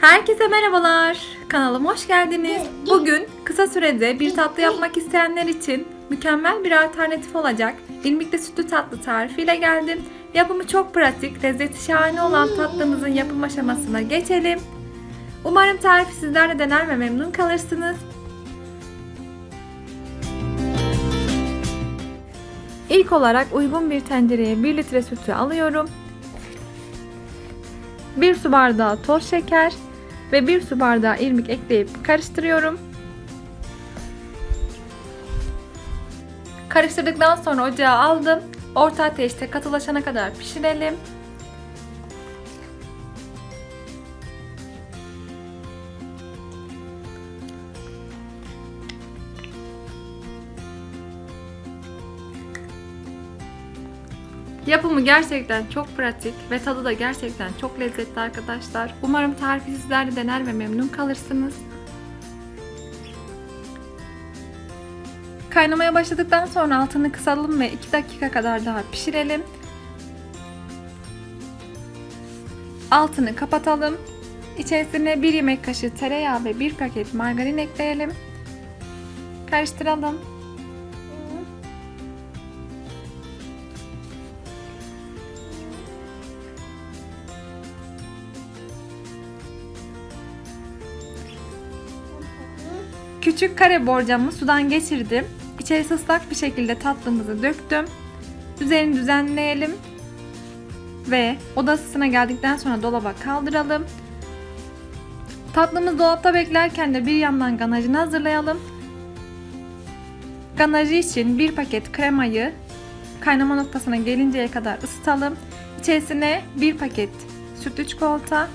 Herkese merhabalar. Kanalıma hoş geldiniz. Bugün kısa sürede bir tatlı yapmak isteyenler için mükemmel bir alternatif olacak irmikli sütlü tatlı tarifiyle geldim. Yapımı çok pratik, lezzeti şahane olan tatlımızın yapım aşamasına geçelim. Umarım tarifi sizler de dener ve memnun kalırsınız. İlk olarak uygun bir tencereye 1 litre sütü alıyorum. 1 su bardağı toz şeker ve 1 su bardağı irmik ekleyip karıştırıyorum. Karıştırdıktan sonra ocağa aldım. Orta ateşte katılaşana kadar pişirelim. Yapımı gerçekten çok pratik ve tadı da gerçekten çok lezzetli arkadaşlar. Umarım tarifi sizler de dener ve memnun kalırsınız. Kaynamaya başladıktan sonra altını kısalım ve 2 dakika kadar daha pişirelim. Altını kapatalım. İçerisine 1 yemek kaşığı tereyağı ve 1 paket margarin ekleyelim. Karıştıralım. Küçük kare borcamı sudan geçirdim. İçerisi ıslak bir şekilde tatlımızı döktüm. Üzerini düzenleyelim. Ve oda ısısına geldikten sonra dolaba kaldıralım. Tatlımız dolapta beklerken de bir yandan ganajını hazırlayalım. Ganajı için bir paket kremayı kaynama noktasına gelinceye kadar ısıtalım. İçerisine bir paket sütlü çikolata,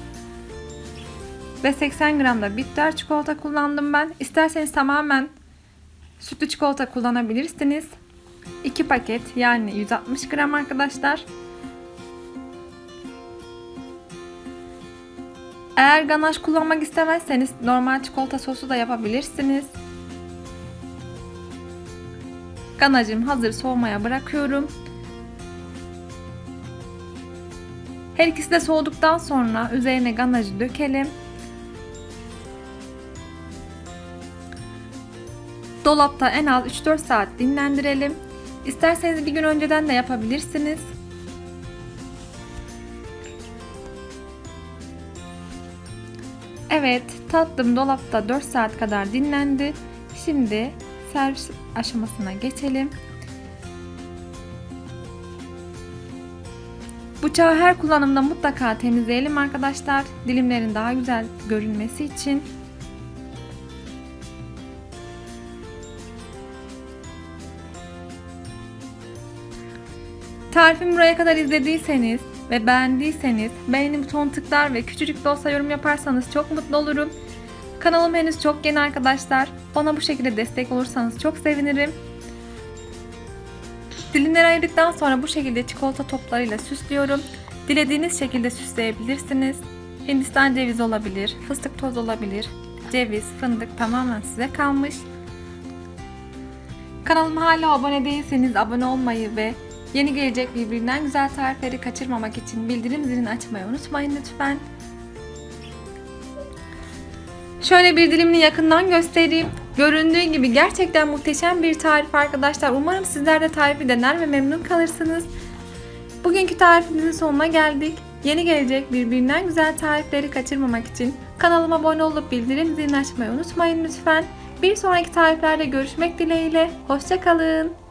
ve 80 gram da bitter çikolata kullandım ben. İsterseniz tamamen sütlü çikolata kullanabilirsiniz. 2 paket yani 160 gram arkadaşlar. Eğer ganaj kullanmak istemezseniz normal çikolata sosu da yapabilirsiniz. Ganajım hazır soğumaya bırakıyorum. Her ikisi de soğuduktan sonra üzerine ganajı dökelim. Dolapta en az 3-4 saat dinlendirelim. İsterseniz bir gün önceden de yapabilirsiniz. Evet, tatlım dolapta 4 saat kadar dinlendi. Şimdi servis aşamasına geçelim. Bıçağı her kullanımda mutlaka temizleyelim arkadaşlar. Dilimlerin daha güzel görünmesi için. Tarifimi buraya kadar izlediyseniz ve beğendiyseniz beğeni butonu tıklar ve küçücük de olsa yorum yaparsanız çok mutlu olurum. Kanalım henüz çok yeni arkadaşlar. Bana bu şekilde destek olursanız çok sevinirim. Dilimleri ayırdıktan sonra bu şekilde çikolata toplarıyla süslüyorum. Dilediğiniz şekilde süsleyebilirsiniz. Hindistan cevizi olabilir, fıstık toz olabilir, ceviz, fındık tamamen size kalmış. Kanalıma hala abone değilseniz abone olmayı ve Yeni gelecek birbirinden güzel tarifleri kaçırmamak için bildirim zilini açmayı unutmayın lütfen. Şöyle bir dilimini yakından göstereyim. Göründüğü gibi gerçekten muhteşem bir tarif arkadaşlar. Umarım sizler de tarifi dener ve memnun kalırsınız. Bugünkü tarifimizin sonuna geldik. Yeni gelecek birbirinden güzel tarifleri kaçırmamak için kanalıma abone olup bildirim zilini açmayı unutmayın lütfen. Bir sonraki tariflerde görüşmek dileğiyle. Hoşçakalın.